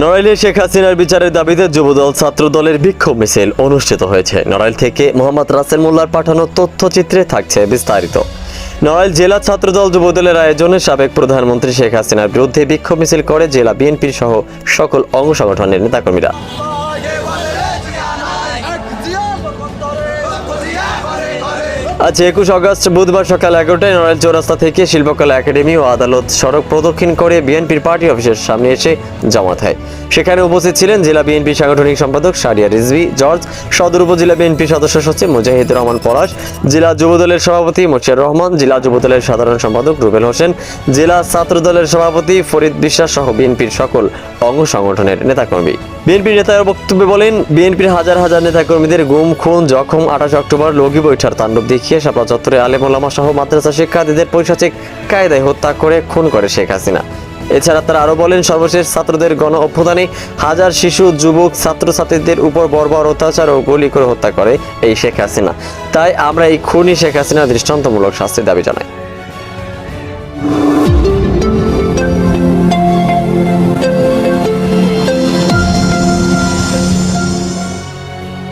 নড়াইলে শেখ হাসিনার বিচারের দাবিতে যুবদল ছাত্র দলের বিক্ষোভ মিছিল অনুষ্ঠিত হয়েছে। নড়াইল থেকে মোহাম্মদ রাসেল মোল্লার পাঠানো তথ্যচিত্রে থাকছে বিস্তারিত। নড়াইল জেলা ছাত্রদল যুবদলের আয়োজনে সাবেক প্রধানমন্ত্রী শেখ হাসিনার বিরুদ্ধে বিক্ষোভ মিছিল করে জেলা বিএনপির সহ সকল অঙ্গ সংগঠনের নেতাকর্মীরা। আজ একুশ আগস্ট বুধবার সকাল এগারোটায় নড়াইল চৌরাস্তা থেকে শিল্পকলা একাডেমি ও আদালত সড়ক প্রদক্ষিণ করে বিএনপির পার্টি অফিসের সামনে এসে জমাত হয়। সেখানে উপস্থিত ছিলেন জেলা বিএনপি সাংগঠনিক সম্পাদক সারিয়া রিজভি, জর্জ সদর উপজেলা বিএনপি সদস্য সচিব মুজাহিদ রহমান পলাশ, জেলা যুবদলের সভাপতি মোর্শেদ রহমান, জেলা যুবদলের সাধারণ সম্পাদক রুবেল হোসেন, জেলা ছাত্র দলের সভাপতি ফরিদ বিশ্বাস সহ বিএনপির সকল অঙ্গ সংগঠনের নেতাকর্মী। বিএনপির নেতার বক্তব্যে বলেন, বিএনপির হাজার হাজার নেতাকর্মীদের গুম, খুন, জখম, আঠাশ অক্টোবর লগি বৈঠার তাণ্ডব দেখিয়ে শাপলা চত্বরে আলেমোলামা সহ মাদ্রাসা শিক্ষার্থীদের পৈশাচিক কায়দায় হত্যা করে খুন করে শেখ হাসিনা। এছাড়া তারা আরও বলেন, সর্বশেষ ছাত্রদের গণ অভ্যুত্থানে হাজার শিশু, যুবক, ছাত্রছাত্রীদের উপর বর্বর অত্যাচার ও গুলি করে হত্যা করে এই শেখ হাসিনা। তাই আমরা এই খুনি শেখ হাসিনা দৃষ্টান্তমূলক শাস্তির দাবি জানাই।